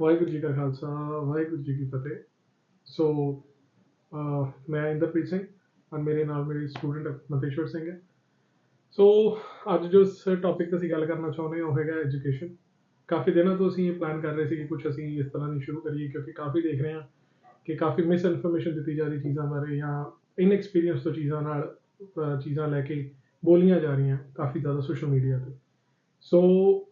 ਵਾਹਿਗੁਰੂ ਜੀ ਕਾ ਖਾਲਸਾ, ਵਾਹਿਗੁਰੂ ਜੀ ਕੀ ਫਤਿਹ। ਸੋ ਮੈਂ ਇੰਦਰਪ੍ਰੀਤ ਸਿੰਘ ਔਰ ਮੇਰੇ ਨਾਲ ਮੇਰੇ ਸਟੂਡੈਂਟ ਮਤੇਸ਼ਵਰ ਸਿੰਘ ਹੈ। ਸੋ ਅੱਜ ਜੋ ਇਸ ਟੌਪਿਕ ਤੇ ਅਸੀਂ ਗੱਲ ਕਰਨਾ ਚਾਹੁੰਦੇ ਹਾਂ, ਉਹ ਹੈਗਾ ਐਜੂਕੇਸ਼ਨ ਕਾਫੀ ਦਿਨਾਂ ਤੋਂ ਅਸੀਂ ਇਹ ਪਲਾਨ ਕਰ ਰਹੇ ਸੀ ਕਿ ਕੁਝ ਅਸੀਂ ਇਸ ਤਰ੍ਹਾਂ ਦੀ ਸ਼ੁਰੂ ਕਰੀਏ, ਕਿਉਂਕਿ ਕਾਫੀ ਦੇਖ ਰਹੇ ਹਾਂ ਕਿ ਕਾਫੀ ਮਿਸ ਇਨਫੋਰਮੇਸ਼ਨ ਦਿੱਤੀ ਜਾ ਰਹੀ ਚੀਜ਼ਾਂ ਬਾਰੇ ਜਾਂ ਇਨਐਕਸਪੀਰੀਅੰਸ ਤੋਂ ਚੀਜ਼ਾਂ ਨਾਲ ਚੀਜ਼ਾਂ ਲੈ ਕੇ ਬੋਲੀਆਂ ਜਾ ਰਹੀਆਂ ਕਾਫੀ ਜ਼ਿਆਦਾ ਸੋਸ਼ਲ ਮੀਡੀਆ ਤੇ। ਸੋ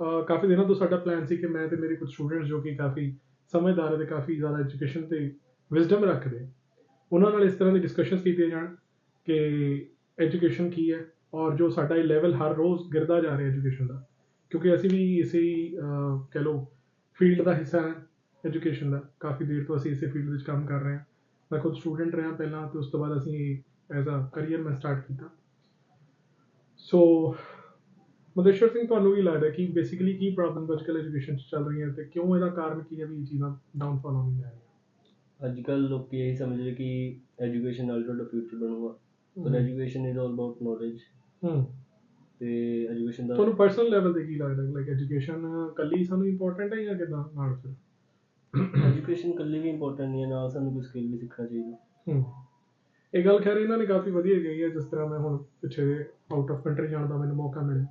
uh, ਕਾਫੀ ਦਿਨਾਂ ਤੋਂ ਸਾਡਾ ਪਲਾਨ ਸੀ ਕਿ ਮੈਂ ਤੇ ਮੇਰੇ ਕੁਝ ਸਟੂਡੈਂਟਸ ਜੋ ਕਿ ਕਾਫੀ ਸਮਝਦਾਰ ਅਤੇ ਕਾਫੀ ਜ਼ਿਆਦਾ ਐਜੂਕੇਸ਼ਨ ਤੇ ਵਿਜ਼ਡਮ ਰੱਖਦੇ ਉਹਨਾਂ ਨਾਲ ਇਸ ਤਰ੍ਹਾਂ ਦੀ ਡਿਸਕਸ਼ਨਸ ਕੀਤੀਆਂ ਜਾਣ ਕਿ ਐਜੂਕੇਸ਼ਨ ਕੀ ਹੈ ਔਰ ਜੋ ਸਾਡਾ ਇਹ ਲੈਵਲ ਹਰ ਰੋਜ਼ ਗਿਰਦਾ ਜਾ ਰਿਹਾ ਐਜੂਕੇਸ਼ਨ ਦਾ ਕਿਉਂਕਿ ਅਸੀਂ ਵੀ ਇਸੇ ਹੀ, ਅਹ, ਕਹਿ ਲਓ ਫੀਲਡ ਦਾ ਹਿੱਸਾ ਹੈ ਐਜੂਕੇਸ਼ਨ ਦਾ ਕਾਫੀ ਦੇਰ ਤੋਂ ਅਸੀਂ ਇਸੇ ਫੀਲਡ ਵਿੱਚ ਕੰਮ ਕਰ ਰਹੇ ਹਾਂ। ਮੈਂ ਖੁਦ ਸਟੂਡੈਂਟ ਰਿਹਾ ਪਹਿਲਾਂ ਤੇ ਉਸ ਤੋਂ ਬਾਅਦ ਅਸੀਂ ਐਜ਼ ਅ ਕਰੀਅਰ ਮੈਂ ਸਟਾਰਟ ਕੀਤਾ। ਸੋ ਮਦੇਸ਼ਵਰ ਸਿੰਘ ਤੁਹਾਨੂੰ ਕੀ ਲੱਗਦਾ ਕਿ ਬੇਸਿਕਲੀ ਕੀ ਪ੍ਰੋਬਲਮ ਅੱਜਕੱਲ ਐਜੂਕੇਸ਼ਨ 'ਚ ਚੱਲ ਰਹੀਆਂ ਤੇ ਕਿਉਂ ਇਹਦਾ ਕਾਰਨ ਕੀ ਹੈ ਵੀ ਇਹ ਚੀਜ਼ਾਂ ਡਾਊਨਫਾਲ ਹੋਣੀਆਂ ਜਾ ਰਹੀਆਂ? ਅੱਜ ਕੱਲ ਲੋਕੀ ਇਹੀ ਸਮਝਦੇ ਕਿ ਐਜੂਕੇਸ਼ਨ ਨਾਲ ਤੁਹਾਡਾ ਫਿਊਚਰ ਬਣੂਗਾ। ਪਰ education is all about knowledge ਹੂੰ। ਤੇ ਐਜੂਕੇਸ਼ਨ ਦਾ ਤੁਹਾਨੂੰ ਪਰਸਨਲ ਲੈਵਲ ਤੇ ਕੀ ਲੱਗਦਾ? ਲਾਈਕ ਐਜੂਕੇਸ਼ਨ ਕੱਲੀ ਸਾਨੂੰ ਇੰਪੋਰਟੈਂਟ ਹੈ ਜਾਂ ਕਿਦਾਂ ਨਾਲ ਫਿਰ? ਐਜੂਕੇਸ਼ਨ ਇਕੱਲੀ ਵੀ ਇੰਪੋਰਟੈਂਟ ਨਹੀਂ ਹੈ ਨਾਲ ਸਾਨੂੰ ਕੋਈ ਸਕਿੱਲ ਵੀ ਸਿੱਖਣਾ ਚਾਹੀਦਾ। ਹੂੰ। ਇਹ ਗੱਲ ਖੈਰ ਇਹਨਾਂ ਨੇ ਕਾਫੀ ਵਧੀਆ ਕਹੀ ਹੈ ਜਿਸ ਤਰ੍ਹਾਂ ਮੈਂ ਹੁਣ ਪਿੱਛੇ ਆਊਟ ਆਫ ਕੰਟਰੀ ਜਾਣ ਦਾ ਮੈਨੂੰ ਮੌਕਾ ਮਿਲਿਆ।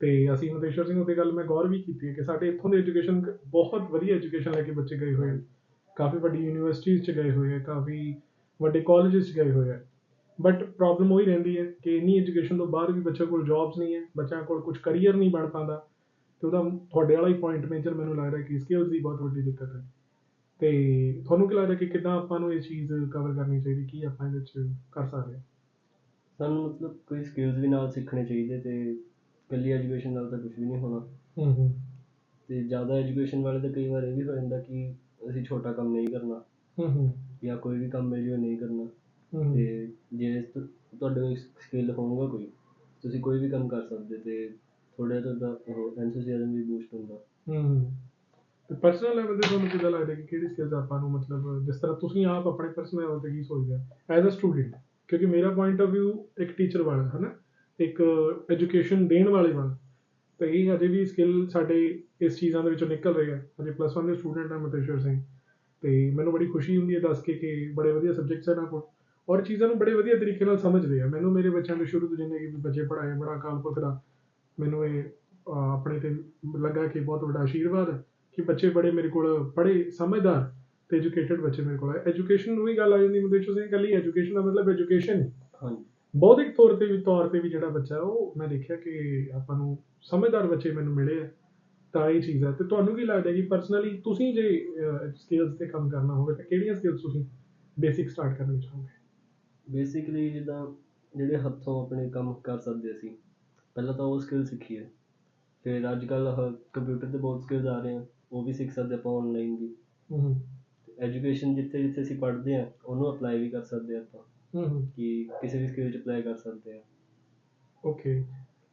ਤੇ ਅਸੀਂ ਮਤੇਸ਼ਵਰ ਸਿੰਘ ਉੱਤੇ ਗੱਲ ਮੈਂ ਗੌਰ ਵੀ ਕੀਤੀ ਹੈ ਕਿ ਸਾਡੇ ਇੱਥੋਂ ਦੇ ਐਜੂਕੇਸ਼ਨ ਬਹੁਤ ਵਧੀਆ ਐਜੂਕੇਸ਼ਨ ਲੈ ਕੇ ਬੱਚੇ ਗਏ ਹੋਏ ਆ। ਕਾਫੀ ਵੱਡੀ ਯੂਨੀਵਰਸਿਟੀਜ਼ 'ਚ ਗਏ ਹੋਏ ਆ, ਕਾਫੀ ਵੱਡੇ ਕਾਲਜਸ 'ਚ ਗਏ ਹੋਏ ਆ। ਬਟ ਪ੍ਰੋਬਲਮ ਉਹੀ ਰਹਿੰਦੀ ਹੈ ਕਿ ਇੰਨੀ ਐਜੂਕੇਸ਼ਨ ਤੋਂ ਬਾਅਦ ਵੀ ਬੱਚਿਆਂ ਕੋਲ ਜੌਬਸ ਨਹੀਂ ਹੈ, ਬੱਚਿਆਂ ਕੋਲ ਕੁਝ ਕਰੀਅਰ ਨਹੀਂ ਬਣ ਪਾਉਂਦਾ। ਤੇ ਉਹਦਾ ਤੁਹਾਡੇ ਵਾਲਾ ਹੀ ਪੁਆਇੰਟ ਮੇਜਰ ਮੈਨੂੰ ਲੱਗਦਾ ਕਿ ਸਕਿੱਲਸ ਦੀ ਬਹੁਤ ਵੱਡੀ ਦਿੱਕਤ ਹੈ। ਤੇ ਤੁਹਾਨੂੰ ਕੀ ਲੱਗਦਾ ਕਿ ਕਿੱਦਾਂ ਆਪਾਂ ਨੂੰ ਇਹ ਚੀਜ਼ ਕਵਰ ਕਰਨੀ ਚਾਹੀਦੀ, ਕੀ ਆਪਾਂ ਇਹਦੇ ਵਿੱਚ ਕਰ ਸਕਦੇ ਹਾਂ? ਸਾਨੂੰ ਮਤਲਬ ਕੋਈ ਸਕਿੱਲਸ ਵੀ ਨਾਲ ਸਿੱਖਣੇ ਚਾਹੀਦੇ ਤੇ ਇਕੱਲੀ ਐਜੂਕੇਸ਼ਨ ਨਾਲ ਤਾਂ ਕੁਝ ਵੀ ਨਹੀਂ ਹੋਣਾ। ਹੂੰ ਹੂੰ। ਤੇ ਜ਼ਿਆਦਾ ਐਜੂਕੇਸ਼ਨ ਵਾਲੇ ਤਾਂ ਕਈ ਵਾਰ ਇਹ ਵੀ ਹੋ ਜਾਂਦਾ ਕਿ ਅਸੀਂ ਛੋਟਾ ਕੰਮ ਨਹੀਂ ਕਰਨਾ ਹੂੰ ਹੂੰ। ਜਾਂ ਕੋਈ ਵੀ ਕੰਮ ਮਿਲ ਜਾਵੇ ਨਹੀਂ ਕਰਨਾ। ਤੇ ਜੇ ਤੁ- ਤੁਹਾਡੇ ਕੋਲ ਸਕਿੱਲ ਹੋਊਗਾ ਕੋਈ ਤੁਸੀਂ ਕੋਈ ਵੀ ਕੰਮ ਕਰ ਸਕਦੇ ਤੇ ਥੋੜਾ ਤੁਹਾਡਾ ਉਹ ਐਂਥੂਸੀਆਜ਼ਮ ਵੀ ਬੂਸਟ ਹੁੰਦਾ। ਹੂੰ ਤੇ ਪਰਸਨਲ ਲੈਵਲ ਤੇ ਤੁਹਾਨੂੰ ਕਿੱਦਾਂ ਲੱਗਦਾ ਕਿ ਕਿਹੜੀ ਸਕਿੱਲਸ ਆਪਾਂ ਨੂੰ ਮਤਲਬ ਜਿਸ ਤਰ੍ਹਾਂ ਤੁਸੀਂ ਆਪ ਆਪਣੇ ਪਰਸਨਲ ਲੈਵਲ ਤੇ ਕੀ ਸੋਚਦੇ ਹੋ? ਐਜ਼ ਅ ਸਟੂਡੈਂਟ ਕਿਉਂਕਿ ਮੇਰਾ ਪੁਆਇੰਟ ਆਫ View ਇੱਕ ਟੀਚਰ ਵਾਲਾ ਹੈ ਨਾ ਇੱਕ ਐਜੂਕੇਸ਼ਨ ਦੇਣ ਵਾਲੇ ਵਾਲਾ ਤਾਂ ਇਹ ਹਜੇ ਵੀ ਸਕਿੱਲ ਸਾਡੇ ਇਸ ਚੀਜ਼ਾਂ ਦੇ ਵਿੱਚੋਂ ਨਿਕਲ ਰਹੇ ਆ ਹਜੇ ਪਲੱਸ 1 ਦੇ ਸਟੂਡੈਂਟ ਆ ਮਤੇਸ਼ਵਰ ਸਿੰਘ। ਤੇ ਮੈਨੂੰ ਬੜੀ ਖੁਸ਼ੀ ਹੁੰਦੀ ਹੈ ਦੱਸ ਕੇ ਕਿ ਬੜੇ ਵਧੀਆ ਸਬਜੈਕਟਸ ਇਹਨਾਂ ਕੋਲ। ਔਰ ਚੀਜ਼ਾਂ ਨੂੰ ਬੜੇ ਵਧੀਆ ਤਰੀਕੇ ਨਾਲ ਸਮਝਦੇ ਆ। ਮੈਨੂੰ ਮੇਰੇ ਬੱਚਿਆਂ ਨੂੰ ਸ਼ੁਰੂ ਤੋਂ ਜਿੰਨੇ ਵੀ ਬੱਚੇ ਪੜ੍ਹਾਏ ਬੜਾ ਅਕਾਲ ਪੁਰਖ ਦਾ, ਮੈਨੂੰ ਇਹ ਆਪਣੇ ਤੇ ਲੱਗਾ ਕਿ ਬਹੁਤ ਵੱਡਾ ਆਸ਼ੀਰਵਾਦ ਹੈ ਕਿ ਬੱਚੇ ਬੜੇ ਮੇਰੇ ਕੋਲ ਪੜ੍ਹੇ ਸਮਝਦਾਰ ਤੇ ਐਜੂਕੇਟਡ ਬੱਚੇ ਮੇਰੇ ਕੋਲ ਹੈ ਐਜੂਕੇਸ਼ਨ ਨੂੰ ਵੀ ਗੱਲ ਆ ਜਾਂਦੀ ਮਤੇਸ਼ਵਰ ਸਿੰਘ ਕੱਲੀ ਐਜੂਕੇਸ਼ਨ ਦਾ ਮਤਲਬ ਐਜੂਕੇਸ਼ਨ ਹਾਂਜੀ। ਬੌਧਿਕ ਤੌਰ ਤੇ ਵੀ ਤੌਰ ਤੇ ਵੀ ਜਿਹੜਾ ਬੱਚਾ ਹੈ, ਉਹ ਮੈਂ ਦੇਖਿਆ ਕਿ ਆਪਾਂ ਨੂੰ ਸਮਝਦਾਰ ਬੱਚੇ ਮੈਨੂੰ ਮਿਲੇ ਆ ਤਾਂ ਇਹ ਚੀਜ਼ ਹੈ। ਤੇ ਤੁਹਾਨੂੰ ਕੀ ਲੱਗਦਾ ਕਿ ਪਰਸਨਲੀ ਤੁਸੀਂ ਜੇ ਸਕਿੱਲਸ ਤੇ ਕੰਮ ਕਰਨਾ ਹੋਵੇ ਤਾਂ ਕਿਹੜੀਆਂ ਸਕਿੱਲਸ ਤੁਸੀਂ ਬੇਸਿਕ ਸਟਾਰਟ ਕਰਨਾ ਚਾਹੋਗੇ? ਬੇਸਿਕਲੀ ਜਿੱਦਾਂ ਜਿਹੜੇ ਹੱਥੋਂ ਆਪਣੇ ਕੰਮ ਕਰ ਸਕਦੇ ਸੀ ਪਹਿਲਾਂ ਤਾਂ ਉਹ ਸਕਿੱਲ ਸਿੱਖੀਏ। ਫਿਰ ਅੱਜ ਕੱਲ ਕੰਪਿਊਟਰ ਤੇ ਬਹੁਤ ਸਕਿੱਲਸ ਆ ਰਹੇ ਆ ਉਹ ਵੀ ਸਿੱਖ ਸਕਦੇ ਆਪਾਂ ਆਨਲਾਈਨ ਵੀ। ਹੂੰ ਹੂੰ। ਐਜੂਕੇਸ਼ਨ ਜਿੱਥੇ ਜਿੱਥੇ ਅਸੀਂ ਪੜ੍ਹਦੇ ਆ ਉਹਨੂੰ ਅਪਲਾਈ ਵੀ ਕਰ ਸਕਦੇ ਆ ਆਪਾਂ। ਹੂੰ ਕਿ ਕਿਸੇ ਵੀ ਸਕਿੱਲ 'ਚ ਅਪਲਾਈ ਕਰ ਸਕਦੇ ਆ। ਓਕੇ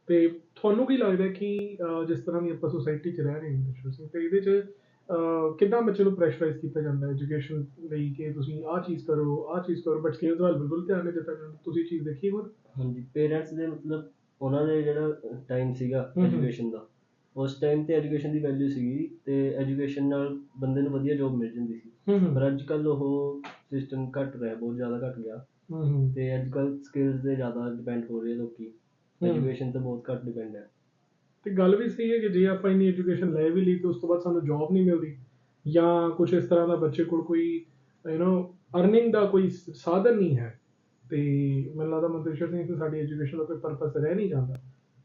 ਤੇ ਤੁਹਾਨੂੰ ਕੀ ਲੱਗਦਾ ਕਿ ਜਿਸ ਤਰ੍ਹਾਂ ਦੀ ਆਪਾਂ ਸੋਸਾਇਟੀ 'ਚ ਰਹਿ ਰਹੇ ਹਾਂ ਵਿਸ਼ਵ ਸਿੰਘ ਤੇ ਇਹਦੇ 'ਚ ਕਿੱਦਾਂ ਬੱਚੇ ਨੂੰ ਪ੍ਰੈਸ਼ਰਾਈਜ਼ ਕੀਤਾ ਜਾਂਦਾ ਹੈ ਐਜੂਕੇਸ਼ਨ ਲਈ ਕਿ ਤੁਸੀਂ ਆਹ ਚੀਜ਼ ਕਰੋ ਆਹ ਚੀਜ਼ ਕਰੋ? ਬਟ ਸਕਿੱਲਸ ਵੱਲ ਬਿਲਕੁਲ ਧਿਆਨ ਨਹੀਂ ਦਿੱਤਾ ਜਾਂਦਾ। ਤੁਸੀਂ ਚੀਜ਼ ਦੇਖੀ ਹੋਰ? ਹਾਂਜੀ ਪੇਰੈਂਟਸ ਦੇ ਮਤਲਬ ਉਹਨਾਂ ਦੇ ਜਿਹੜਾ ਟਾਈਮ ਸੀਗਾ। ਐਜੂਕੇਸ਼ਨ ਦਾ ਉਸ ਟਾਈਮ ਤੇ ਐਜੂਕੇਸ਼ਨ ਦੀ ਵੈਲਿਊ ਸੀਗੀ ਤੇ ਐਜੂਕੇਸ਼ਨ ਨਾਲ ਬੰਦੇ ਨੂੰ ਵਧੀਆ ਜੌਬ ਮਿਲ ਜਾਂਦੀ ਸੀ। ਪਰ ਅੱਜ ਕੱਲ ਉਹ ਸਿਸਟਮ ਘਟ ਰਿਹਾ ਬਹੁਤ ਜ਼ਿਆਦਾ ਘਟ ਗਿਆ। ਤੇ ਅੱਜ ਕੱਲ ਸਕਿੱਲਸ ਤੇ ਜ਼ਿਆਦਾ ਡਿਪੈਂਡ ਹੋ ਰਹੇ ਲੋਕੀ। ਹਮ। ਐਜੂਕੇਸ਼ਨ ਤੇ ਬਹੁਤ ਘੱਟ ਡਿਪੈਂਡ ਹੈ। ਤੇ ਗੱਲ ਵੀ ਸਹੀ ਹੈ ਕਿ ਜੇ ਆਪਾਂ ਇੰਨੀ ਐਜੂਕੇਸ਼ਨ ਲੈ ਵੀ ਲਈ ਤੇ ਉਸ ਤੋਂ ਬਾਅਦ ਸਾਨੂੰ ਜੌਬ ਨਹੀਂ ਮਿਲਦੀ ਜਾਂ ਕੁਝ ਇਸ ਤਰ੍ਹਾਂ ਦਾ ਬੱਚੇ ਕੋਲ ਕੋਈ ਯੂ نو ਅਰਨਿੰਗ ਦਾ ਕੋਈ ਸ- ਸਾਧਨ ਨਹੀਂ ਹੈ ਤੇ ਮੈਨੂੰ ਲੱਗਦਾ ਮੰਤਰੀਸ਼ਰ ਸਿੰਘ ਕਿ ਸਾਡੀ ਐਜੂਕੇਸ਼ਨ ਦਾ ਕੋਈ ਪਰਪਸ ਰਹਿ ਨਹੀਂ ਜਾਂਦਾ।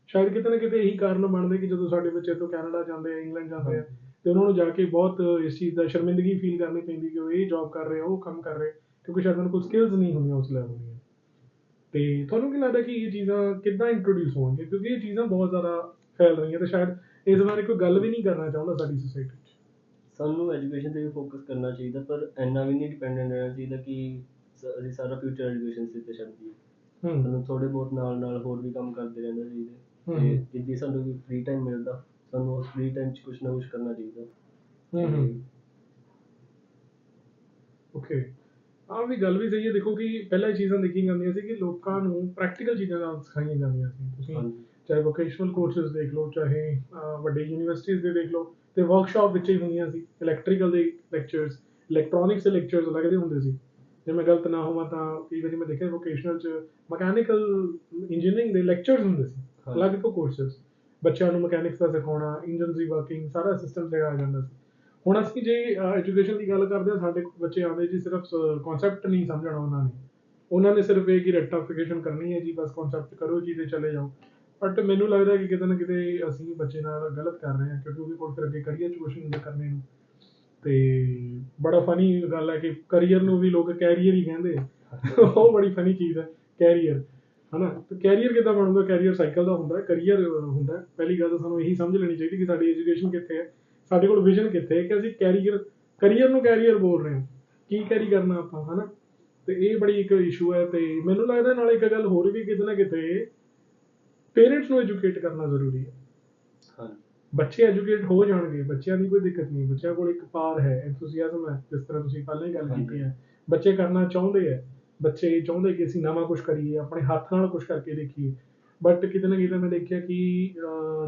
ਸ਼ਾਇਦ ਕਿਤੇ ਨਾ ਕਿਤੇ ਇਹੀ ਕਾਰਨ ਬਣਦੇ ਕਿ ਜਦੋਂ ਸਾਡੇ ਬੱਚੇ ਤੋਂ ਕੈਨੇਡਾ ਜਾਂਦੇ ਆ ਇੰਗਲੈਂਡ ਜਾਂਦੇ ਆ ਤੇ ਉਹਨਾਂ ਨੂੰ ਜਾ ਕੇ ਬਹੁਤ ਇਸ ਚੀਜ਼ ਦਾ ਸ਼ਰਮਿੰਦਗੀ ਫੀਲ ਕਰਨੀ ਪੈਂਦੀ ਕਿ ਉਹ ਇਹ ਜੌਬ ਕਰ ਰਹੇ ਆ, ਉਹ ਕੰਮ ਕਰ ਰਹੇ ਕਿਉਂਕਿ ਸ਼ਾਇਦ ਉਹਨਾਂ ਕੋਲ ਸਕਿੱਲਸ ਨਹੀਂ ਹੁੰਦੀਆਂ ਉਸ ਲੈਵਲ ਦੀਆਂ। ਤੇ ਤੁਹਾਨੂੰ ਕੀ ਲੱਗਦਾ ਕਿ ਇਹ ਚੀਜ਼ਾਂ ਕਿੱਦਾਂ ਇੰਟਰੋਡਿਊਸ ਹੋਣਗੇ ਕਿਉਂਕਿ ਇਹ ਚੀਜ਼ਾਂ ਬਹੁਤ ਜ਼ਿਆਦਾ ਫੈਲ ਰਹੀਆਂ ਤੇ ਸ਼ਾਇਦ ਇਸ ਬਾਰੇ ਕੋਈ ਗੱਲ ਵੀ ਨਹੀਂ ਕਰਨਾ ਚਾਹੁੰਦਾ ਸਾਡੀ ਸੋਸਾਇਟੀ 'ਚ। ਸਾਨੂੰ ਐਜੂਕੇਸ਼ਨ ਤੇ ਵੀ ਫੋਕਸ ਕਰਨਾ ਚਾਹੀਦਾ ਪਰ ਇੰਨਾ ਵੀ ਨਹੀਂ ਡਿਪੈਂਡੈਂਟ ਰਹਿਣਾ ਚਾਹੀਦਾ ਕਿ ਸ- ਅਸੀਂ ਸਾਰਾ ਫਿਊਚਰ ਐਜੂਕੇਸ਼ਨ ਤੇ ਤੇ ਛੱਡ ਦਈਏ। ਹੂੰ। ਸਾਨੂੰ ਥੋੜੇ ਬਹੁਤ ਨਾਲ ਨਾਲ ਹੋਰ ਵੀ ਕੰਮ ਕਰਦੇ ਰਹਿਣਾ ਚਾਹੀਦਾ। ਤੇ ਜਿੱਦੀ ਸਾਨੂੰ ਵੀ ਫ੍ਰੀ ਟਾਈਮ ਮਿਲਦਾ ਸਾਨੂੰ ਉਸ ਫ੍ਰੀ ਟਾਈਮ 'ਚ ਕੁਝ ਨਾ ਕੁਝ ਕਰਨਾ ਚਾਹੀਦਾ। ਹੂੰ ਹੂੰ। ਓਕੇ ਆਹ ਵੀ ਗੱਲ ਵੀ ਸਹੀ ਹੈ ਦੇਖੋ ਕਿ ਪਹਿਲਾਂ ਇਹ ਚੀਜ਼ਾਂ ਦੇਖੀਆਂ ਜਾਂਦੀਆਂ ਸੀ ਕਿ ਲੋਕਾਂ ਨੂੰ ਪ੍ਰੈਕਟੀਕਲ ਚੀਜ਼ਾਂ ਨਾਲ ਸਿਖਾਈਆਂ ਜਾਂਦੀਆਂ ਸੀ। ਤੁਸੀਂ ਚਾਹੇ ਵੋਕੇਸ਼ਨਲ ਕੋਰਸਸ ਦੇਖ ਲਓ ਚਾਹੇ ਵੱਡੇ ਯੂਨੀਵਰਸਿਟੀਜ਼ ਦੇ ਦੇਖ ਲਓ ਤੇ ਵਰਕਸ਼ਾਪ ਵਿੱਚ ਹੀ ਹੁੰਦੀਆਂ ਸੀ। ਇਲੈਕਟ੍ਰੀਕਲ ਦੇ ਲੈਕਚਰਸ ਇਲੈਕਟ੍ਰੋਨਿਕਸ ਦੇ ਲੈਕਚਰਸ ਲੱਗਦੇ ਹੁੰਦੇ ਸੀ। ਜੇ ਮੈਂ ਗਲਤ ਨਾ ਹੋਵਾਂ ਤਾਂ ਕਈ ਵਾਰੀ ਮੈਂ ਦੇਖਿਆ ਵੋਕੇਸ਼ਨਲ ਚ ਮਕੈਨੀਕਲ ਇੰਜੀਨੀਅਰਿੰਗ ਦੇ ਲੈਕਚਰਸ ਹੁੰਦੇ ਸੀ। ਅਲੱਗ ਤੋਂ ਕੋਰਸਸ ਬੱਚਿਆਂ ਨੂੰ ਮਕੈਨਿਕਸ ਦਾ ਸਿਖਾਉਣਾ ਇੰਜਨਸ ਦੀ ਵਰਕਿੰਗ ਸਾਰਾ ਸਿਸਟਮ ਸਿਖਾਇਆ ਜਾਂਦਾ ਸੀ। ਹੁਣ ਅਸੀਂ ਜੇ ਐਜੂਕੇਸ਼ਨ ਦੀ ਗੱਲ ਕਰਦੇ ਹਾਂ ਸਾਡੇ ਬੱਚੇ ਆਉਂਦੇ ਜੀ ਸਿਰਫ ਕਨਸੈਪਟ ਨਹੀਂ ਸਮਝਣਾ ਉਹਨਾਂ ਨੇ। ਉਹਨਾਂ ਨੇ ਸਿਰਫ ਇਹ ਕਿ ਰੈਕਟੀਫਿਕੇਸ਼ਨ ਕਰਨੀ ਹੈ ਜੀ ਬਸ ਕਨਸੈਪਟ ਕਰੋ ਜੀ ਤੇ ਚਲੇ ਜਾਓ। ਬਟ ਮੈਨੂੰ ਲੱਗਦਾ ਕਿ ਕਿਤੇ ਨਾ ਕਿਤੇ ਅਸੀਂ ਬੱਚੇ ਨਾਲ ਗਲਤ ਕਰ ਰਹੇ ਹਾਂ ਕਿਉਂਕਿ ਉਹਦੇ ਕੋਲ ਫਿਰ ਅੱਗੇ ਕਰੀਅਰ ਚੂਜ਼ ਨਹੀਂ ਕਰਨੇ ਨੂੰ। ਤੇ ਬੜਾ ਫਨੀ ਗੱਲ ਹੈ ਕਿ ਕਰੀਅਰ ਨੂੰ ਵੀ ਲੋਕ ਕੈਰੀਅਰ ਹੀ ਕਹਿੰਦੇ ਉਹ ਬੜੀ ਫਨੀ ਚੀਜ਼ ਹੈ ਕੈਰੀਅਰ ਹਨਾ? ਤੇ ਕੈਰੀਅਰ ਕਿੱਦਾਂ ਬਣੂਗਾ ਕੈਰੀਅਰ ਸਾਈਕਲ ਦਾ ਹੁੰਦਾ ਹੈ ਕੈਰੀਅਰ ਹੁੰਦਾ ਹੈ। ਪਹਿਲੀ ਗੱਲ ਤਾਂ ਸਾਨੂੰ ਇਹੀ ਸਮਝ ਲੈਣੀ ਚਾਹੀਦੀ ਕਿ ਸਾਡੀ ਐਜੂਕੇਸ਼ਨ ਕਿੱਥੇ ਹੈ। ਸਾਡੇ ਕੋਲ ਵਿਜ਼ਨ ਕਿੱਥੇ ਹੈ ਕਿ ਅਸੀਂ ਕੈਰੀਅਰ ਕੈਰੀਅਰ ਨੂੰ ਕੈਰੀਅਰ ਬੋਲ ਰਹੇ ਹਾਂ। ਕੀ ਕੈਰੀ ਕਰਨਾ ਆਪਾਂ ਹਨਾ? ਤੇ ਇਹ ਬੜੀ ਇੱਕ ਇਸ਼ੂ ਹੈ ਤੇ ਮੈਨੂੰ ਲੱਗਦਾ ਨਾਲ ਇੱਕ ਗੱਲ ਹੋਰ ਵੀ ਕਿਤੇ ਨਾ ਕਿਤੇ ਪੇਰੈਂਟਸ ਨੂੰ ਐਜੂਕੇਟ ਕਰਨਾ ਜ਼ਰੂਰੀ ਹੈ। ਹਾਂਜੀ ਬੱਚੇ ਐਜੂਕੇਟ ਹੋ ਜਾਣਗੇ ਬੱਚਿਆਂ ਦੀ ਕੋਈ ਦਿੱਕਤ ਨਹੀਂ ਬੱਚਿਆਂ ਕੋਲ ਇੱਕ ਪਾਰ ਹੈ ਐਂਥੂਸੀਆਜ਼ਮ ਹੈ ਜਿਸ ਤਰ੍ਹਾਂ ਤੁਸੀਂ ਪਹਿਲਾਂ ਹੀ ਗੱਲ। ਕੀਤੀ ਹੈ। ਬੱਚੇ ਕਰਨਾ ਚਾਹੁੰਦੇ ਹੈ ਬੱਚੇ ਚਾਹੁੰਦੇ ਕਿ ਅਸੀਂ ਨਵਾਂ ਕੁਝ ਕਰੀਏ ਆਪਣੇ ਹੱਥ ਨਾਲ ਕੁਝ ਕਰਕੇ ਦੇਖੀਏ। ਬਟ ਕਿਤੇ ਨਾ ਕਿਤੇ ਮੈਂ ਦੇਖਿਆ ਕਿ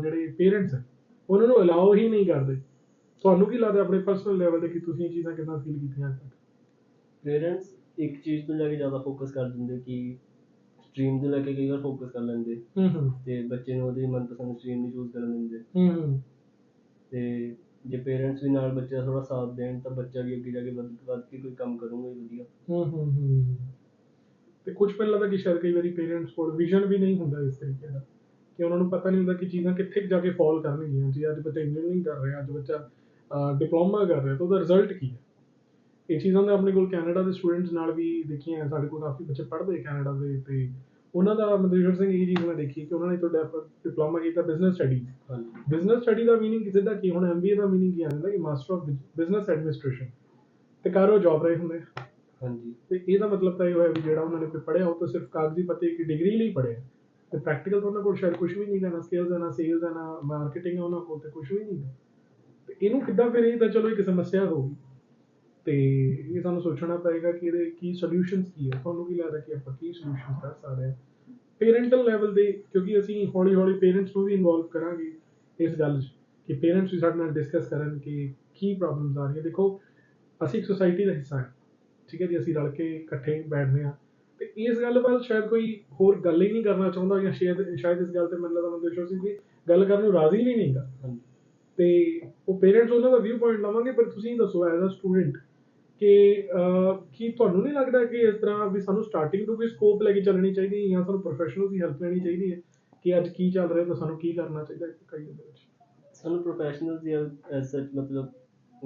ਜਿਹੜੇ ਪੇਰੈਂਟਸ ਹੈ ਉਹਨਾਂ ਨੂੰ ਅਲਾਉ ਹੀ ਨਹੀਂ ਕਰਦੇ। ਤੁਹਾਨੂੰ ਕੀ ਲੱਗਦਾ ਆਪਣੇ ਪਰਸਨਲ ਲੈਵਲ ਤੇ ਕਿ ਤੁਸੀਂ ਇਹ ਚੀਜ਼ਾਂ ਕਿੱਦਾਂ ਫੀਲ ਕੀਤੀਆਂ ਅੱਜ ਤੱਕ? ਪੇਰੈਂਟਸ ਇੱਕ ਚੀਜ਼ ਤੋਂ ਲੈ ਕੇ ਜ਼ਿਆਦਾ ਫੋਕਸ ਕਰ ਦਿੰਦੇ ਕਿ ਸਟਰੀਮ ਤੋਂ ਲੈ ਕੇ ਕਈ ਵਾਰ ਫੋਕਸ ਕਰ ਲੈਂਦੇ। ਹੂੰ ਹੂੰ। ਤੇ ਬੱਚੇ ਨੂੰ ਉਹਦੀ ਮਨਪਸੰਦ ਸਟਰੀਮ ਨਹੀਂ ਚੂਜ਼ ਕਰਨ ਦਿੰਦੇ। ਹੂੰ ਤੇ ਜੇ ਪੇਰੈਂਟਸ ਵੀ ਨਾਲ ਬੱਚੇ ਦਾ ਥੋੜਾ ਸਾਥ ਦੇਣ ਤਾਂ ਬੱਚਾ ਵੀ ਅੱਗੇ ਜਾ ਕੇ ਵੱਧ ਵੱਧ ਕੇ ਕੋਈ ਕੰਮ ਕਰੂਗਾ ਹੀ ਵਧੀਆ। ਹੂੰ ਹੂੰ ਹੂੰ। ਤੇ ਕੁਝ ਪਹਿਲਾਂ ਤਾਂ ਕਿ ਸ਼ਾਇਦ ਕਈ ਵਾਰੀ ਪੇਰੈਂਟਸ ਕੋਲ ਵਿਜ਼ਨ ਵੀ ਨਹੀਂ ਹੁੰਦਾ ਇਸ ਤਰੀਕੇ ਦਾ। ਕਿ ਉਹਨਾਂ ਨੂੰ ਪਤਾ ਨਹੀਂ ਹੁੰਦਾ ਕਿ ਚੀਜ਼ਾਂ ਕਿੱਥੇ ਜਾ ਕੇ ਫਾਲ ਕਰਨਗੀਆਂ। ਜੀ ਅੱਜ ਬੱਚਾ ਇੰਜੀਨੀਅਰਿੰਗ ਕਰ ਰਿਹਾ ਅੱਜ ਬੱਚਾ ਡਿਪਲੋਮਾ ਕਰ ਰਿਹਾ ਤਾਂ ਉਹਦਾ ਰਿਜ਼ਲਟ ਕੀ ਹੈ? ਇਹ ਚੀਜ਼ਾਂ ਦਾ ਆਪਣੇ ਕੋਲ ਕੈਨੇਡਾ ਦੇ ਸਟੂਡੈਂਟਸ ਨਾਲ ਵੀ ਦੇਖੀਆਂ ਸਾਡੇ ਕੋਲ ਕਾਫੀ ਬੱਚੇ ਪੜ੍ਹਦੇ ਕੈਨੇਡਾ ਦੇ ਤੇ ਉਹਨਾਂ ਦਾ ਮਨਜੀਤ ਸਿੰਘ ਇਹ ਚੀਜ਼ ਮੈਂ ਦੇਖੀ ਕਿ ਉਹਨਾਂ ਨੇ ਤੋਂ ਡਿਪਲੋਮਾ ਕੀਤਾ ਬਿਜ਼ਨਸ ਸਟੱਡੀਜ਼ ਹਾਂਜੀ। ਬਿਜ਼ਨਸ ਸਟੱਡੀ ਦਾ ਮੀਨਿੰਗ ਸਿੱਧਾ ਕੀ ਹੁਣ ਐਮਬੀਏ ਦਾ ਮੀਨਿੰਗ ਕੀ ਆ ਜਾਂਦਾ ਕਿ ਮਾਸਟਰ ਆਫ ਬਿਜ਼ਨਸ ਐਡਮਿਨਿਸਟ੍ਰੇਸ਼ਨ ਤੇ ਕਾਰੋ ਜੌਬ ਰਹੇ ਹੁੰਦੇ। ਹਾਂਜੀ। ਤੇ ਇਹਦਾ ਮਤਲਬ ਤਾਂ ਇਹ ਹੋਇਆ ਵੀ ਜਿਹੜਾ ਉਹਨਾਂ ਨੇ ਪੜ੍ਹਿਆ ਉਹ ਤਾਂ ਸਿਰਫ ਕਾਗਜ਼ੀ ਪੱਤੇ ਇੱਕ ਡਿਗਰੀ ਲਈ ਪੜ੍ਹਿਆ। ਤੇ ਪ੍ਰੈਕਟੀਕਲ ਤਾਂ ਉਹਨਾਂ ਕੋਲ ਸ਼ਾਇਦ ਕੁਝ ਵੀ ਨਹੀਂ ਨਾ ਸਕਿੱਲਸ ਹੈ ਨਾ ਸੇਲਸ ਹੈ ਨਾ ਮਾਰਕੀਟਿੰਗ ਹੈ ਉਹਨਾਂ ਕੋਲ ਤੇ ਕੁਝ ਵੀ ਨਹੀਂ ਤੇ ਇਹਨੂੰ ਕਿੱਦਾਂ ਫਿਰ ਇਹ ਤਾਂ ਚਲੋ ਇੱਕ ਸਮੱਸਿਆ ਹੋ ਗਈ। ਤੇ ਇਹ ਸਾਨੂੰ ਸੋਚਣਾ ਪਏਗਾ ਕਿ ਇਹਦੇ ਕੀ ਸੋਲੂਸ਼ਨਸ ਕੀ ਹੈ ਤੁਹਾਨੂੰ ਕੀ ਲੱਗਦਾ ਕਿ ਆਪਾਂ ਕੀ ਸੋਲੂਸ਼ਨਸ ਕਰ ਸਕਦੇ ਹਾਂ? ਪੇਰੈਂਟਲ ਲੈਵਲ ਦੇ, ਕਿਉਂਕਿ ਅਸੀਂ ਹੌਲੀ ਹੌਲੀ ਪੇਰੈਂਟਸ ਨੂੰ ਵੀ ਇਨਵੋਲਵ ਕਰਾਂਗੇ ਇਸ ਗੱਲ 'ਚ ਕਿ ਪੇਰੈਂਟਸ ਵੀ ਸਾਡੇ ਨਾਲ ਡਿਸਕਸ ਕਰਨ ਕਿ ਕੀ ਪ੍ਰੋਬਲਮਸ ਆ ਰਹੀਆਂ। ਦੇਖੋ, ਅਸੀਂ ਇੱਕ ਸੁਸਾਇਟੀ ਦਾ ਹਿੱਸਾ ਹਾਂ, ਠੀਕ ਹੈ ਜੀ? ਅਸੀਂ ਰਲ ਕੇ ਇਕੱਠੇ ਬੈਠਦੇ ਹਾਂ। ਤੇ ਇਸ ਗੱਲ ਵੱਲ ਸ਼ਾਇਦ ਕੋਈ ਹੋਰ ਗੱਲ ਹੀ ਨਹੀਂ ਕਰਨਾ ਚਾਹੁੰਦਾ ਜਾਂ ਸ਼ਾਇਦ ਸ਼ਾਇਦ ਇਸ ਗੱਲ ਤੇ ਮੈਨੂੰ ਲੱਗਦਾ ਮੰਦੇਸ਼ਵਰ ਸਿੰਘ ਜੀ ਗੱਲ ਕਰਨ ਨੂੰ ਰਾਜ਼ੀ ਨਹੀਂ ਨਹੀਂਗਾ ਤੇ ਉਹ ਪੇਰੈਂਟਸ ਉਹਨਾਂ ਦਾ ਵਿਊ ਪੁਆਇੰਟ ਲਵਾਂਗੇ ਪਰ ਤੁਸੀਂ ਦੱਸੋ ਐਜ਼ ਅ ਸਟੂਡੈਂਟ ਕਿ ਕੀ ਤੁਹਾਨੂੰ ਨਹੀਂ ਲੱਗਦਾ ਕਿ ਇਸ ਤਰ੍ਹਾਂ ਵੀ ਸਾਨੂੰ ਸਟਾਰਟਿੰਗ ਤੋਂ ਵੀ ਸਕੋਪ ਲੈ ਕੇ ਚੱਲਣੀ ਚਾਹੀਦੀ ਹੈ ਜਾਂ ਸਾਨੂੰ ਪ੍ਰੋਫੈਸ਼ਨਲ ਦੀ ਹੈਲਪ ਲੈਣੀ ਚਾਹੀਦੀ ਹੈ ਕਿ ਅੱਜ ਕੀ ਚੱਲ ਰਿਹਾ ਤਾਂ ਸਾਨੂੰ ਕੀ ਕਰਨਾ ਚਾਹੀਦਾ ਹੈ ਕਈ ਦੇ ਵਿੱਚ? ਸਾਨੂੰ ਪ੍ਰੋਫੈਸ਼ਨਲ ਦੀ ਐਸ ਸੱਚ ਮਤਲਬ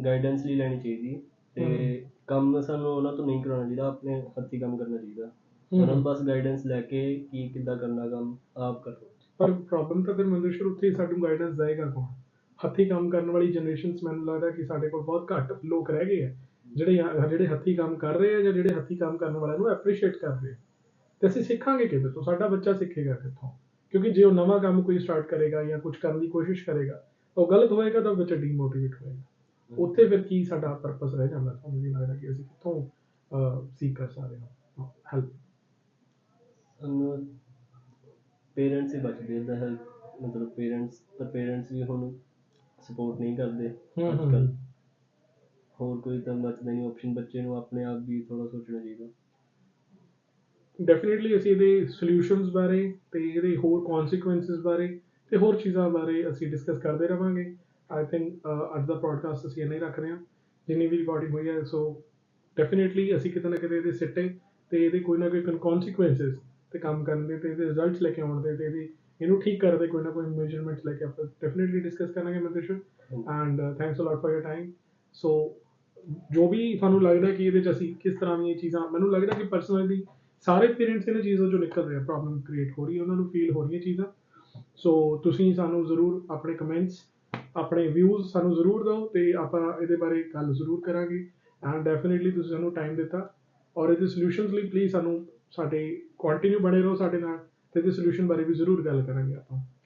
ਗਾਈਡੈਂਸ ਲਈ ਲੈਣੀ ਚਾਹੀਦੀ ਤੇ ਕੰਮ ਸਾਨੂੰ ਉਹਨਾਂ ਤੋਂ ਨਹੀਂ ਕਰਾਉਣਾ ਚਾਹੀਦਾ ਆਪਣੇ ਹੱਥੀਂ ਕੰਮ ਕਰਨਾ ਚਾਹੀਦਾ। ਉਹਨਾਂ ਨੂੰ ਬਸ ਗਾਈਡੈਂਸ ਲੈ ਕੇ ਕੀ ਕਿੱਦਾਂ ਕਰਨਾ ਕੰਮ ਆਪ ਕਰੋ। ਪਰ ਪ੍ਰੋਬਲਮ ਤਾਂ ਫਿਰ ਮੰਦੇਸ਼ਵਰ ਉੱਥੇ ਸਾਨੂੰ ਗਾਈਡੈਂਸ ਦੇਏਗਾ ਕੌਣ? ਹੱਥੀਂ ਕੰਮ ਕਰਨ ਵਾਲੀ ਜਨਰੇਸ਼ਨਸ ਮੈਨੂੰ ਲੱਗਦਾ ਕਿ ਸਾਡੇ ਕੋਲ ਬਹੁਤ ਘੱਟ ਲੋਕ ਰਹਿ ਗਏ ਆ ਜਿਹੜੇ ਜਿਹੜੇ ਹੱਥੀਂ ਕੰਮ ਕਰ ਰਹੇ ਆ ਜਾਂ ਜਿਹੜੇ ਹੱਥੀਂ ਕੰਮ ਕਰਨ ਵਾਲਿਆਂ ਨੂੰ ਐਪਰੀਸ਼ੀਏਟ ਕਰਦੇ ਆ। ਤੇ ਅਸੀਂ ਸਿੱਖਾਂਗੇ ਕਿਤੇ ਤੋਂ ਸਾਡਾ ਬੱਚਾ ਸਿੱਖੇਗਾ ਕਿੱਥੋਂ? ਕਿਉਂਕਿ ਜੇ ਉਹ ਨਵਾਂ ਕੰਮ ਕੋਈ ਸਟਾਰਟ ਕਰੇਗਾ ਜਾਂ ਕੁਝ ਕਰਨ ਦੀ ਕੋਸ਼ਿਸ਼ ਕਰੇਗਾ ਉਹ ਗਲਤ ਹੋਏਗਾ ਤਾਂ ਬੱਚਾ ਡੀਮੋਟੀਵੇਟ ਹੋਏਗਾ। ਉੱਥੇ ਫਿਰ ਕੀ ਸਾਡਾ ਪਰਪਸ ਰਹਿ ਜਾਂਦਾ? ਤੁਹਾਨੂੰ ਵੀ ਲੱਗਦਾ ਕਿ ਅਸੀਂ ਕਿੱਥੋਂ ਸੀਖ ਕਰ ਸਕਦੇ ਹਾਂ? ਹੈਲਪ ਪੇਰੈਂਟਸ ਹੀ ਬਚਦੇ ਦਾ ਹੈ ਮਤਲਬ ਪੇਰੈਂਟਸ ਪਰ ਪੇਰੈਂਟਸ ਵੀ ਹੁਣ ਸਪੋਰਟ ਨਹੀਂ ਕਰਦੇ ਹੂੰ, ਹੋਰ ਕੋਈ ਤਾਂ ਬਚਦਾ ਨਹੀਂ ਆਪਸ਼ਨ ਬੱਚੇ ਨੂੰ ਆਪਣੇ ਆਪ ਵੀ ਥੋੜਾ ਸੋਚਣਾ ਚਾਹੀਦਾ। ਡੈਫੀਨਿਟਲੀ ਅਸੀਂ ਇਹਦੇ ਸੋਲੂਸ਼ਨਸ ਬਾਰੇ ਤੇ ਇਹਦੇ ਹੋਰ ਕਨਸੀਕੁਐਂਸਸ ਬਾਰੇ ਤੇ ਹੋਰ ਚੀਜ਼ਾਂ ਬਾਰੇ ਅਸੀਂ ਡਿਸਕਸ ਕਰਦੇ ਰਵਾਂਗੇ। ਆਈ ਥਿੰਕ ਅੱਜ ਦਾ ਪੋਡਕਾਸਟ ਅਸੀਂ ਇੰਨਾ ਹੀ ਰੱਖ ਰਹੇ ਹਾਂ। ਜਿੰਨੀ ਵੀ ਰਿਕਾਰਡਿੰਗ ਹੋਈ ਹੈ ਸੋ ਡੈਫੀਨਿਟਲੀ ਅਸੀਂ ਕਿਤੇ ਨਾ ਕਿਤੇ ਇਹਦੇ ਸਿੱਟੇ ਤੇ ਇਹਦੇ ਕੋਈ ਨਾ ਕੋਈ ਕਨਸੀਕੁਐਂਸਸ ਤੇ ਕੰਮ ਕਰਨ ਦੇ ਤੇ ਇਹਦੇ ਰਿਜ਼ਲਟਸ ਲੈ ਕੇ ਆਉਣ ਦੇ ਤੇ ਇਹਦੇ ਇਹਨੂੰ ਠੀਕ ਕਰਦੇ ਕੋਈ ਨਾ ਕੋਈ ਮੇਜਰਮੈਂਟਸ ਲੈ ਕੇ ਆਪਾਂ ਡੈਫੀਨਿਟਲੀ ਡਿਸਕਸ ਕਰਾਂਗੇ ਮੈਂ Mandeep and thanks a lot for your time so ਜੋ ਵੀ ਤੁਹਾਨੂੰ ਲੱਗਦਾ ਕਿ ਇਹਦੇ ਚ ਅਸੀਂ ਕਿਸ ਤਰ੍ਹਾਂ ਦੀਆਂ ਚੀਜ਼ਾਂ ਮੈਨੂੰ ਲੱਗਦਾ ਕਿ ਪਰਸਨਲੀ ਸਾਰੇ ਪੇਰੈਂਟਸ ਇਹਨਾਂ ਚੀਜ਼ਾਂ ਚੋਂ ਨਿਕਲ ਰਹੇ ਆ ਪ੍ਰੋਬਲਮ ਕ੍ਰੀਏਟ ਹੋ ਰਹੀ ਹੈ ਉਹਨਾਂ ਨੂੰ ਫੀਲ ਹੋ ਰਹੀਆਂ ਚੀਜ਼ਾਂ। ਸੋ ਤੁਸੀਂ ਸਾਨੂੰ ਜ਼ਰੂਰ ਆਪਣੇ ਕਮੈਂਟਸ ਆਪਣੇ ਵਿਊਜ਼ ਸਾਨੂੰ ਜ਼ਰੂਰ ਦਿਓ ਤੇ ਆਪਾਂ ਇਹਦੇ ਬਾਰੇ ਗੱਲ ਜ਼ਰੂਰ ਕਰਾਂਗੇ। ਐਂਡ ਡੈਫੀਨਿਟਲੀ ਤੁਸੀਂ ਸਾਨੂੰ ਟਾਈਮ ਦਿੱਤਾ। ਔਰ ਇਹਦੇ ਸੋਲੂਸ਼ਨਸ ਲਈ ਪਲੀਜ਼ ਸਾਨੂੰ ਸਾਡੇ ਕੰਟੀਨਿਊ ਬਣੇ ਰਹੋ ਸਾਡੇ ਨਾਲ। ਇਹਦੇ ਸੋਲੂਸ਼ਨ ਬਾਰੇ ਵੀ ਜ਼ਰੂਰ ਗੱਲ ਕਰਾਂਗੇ ਆਪਾਂ।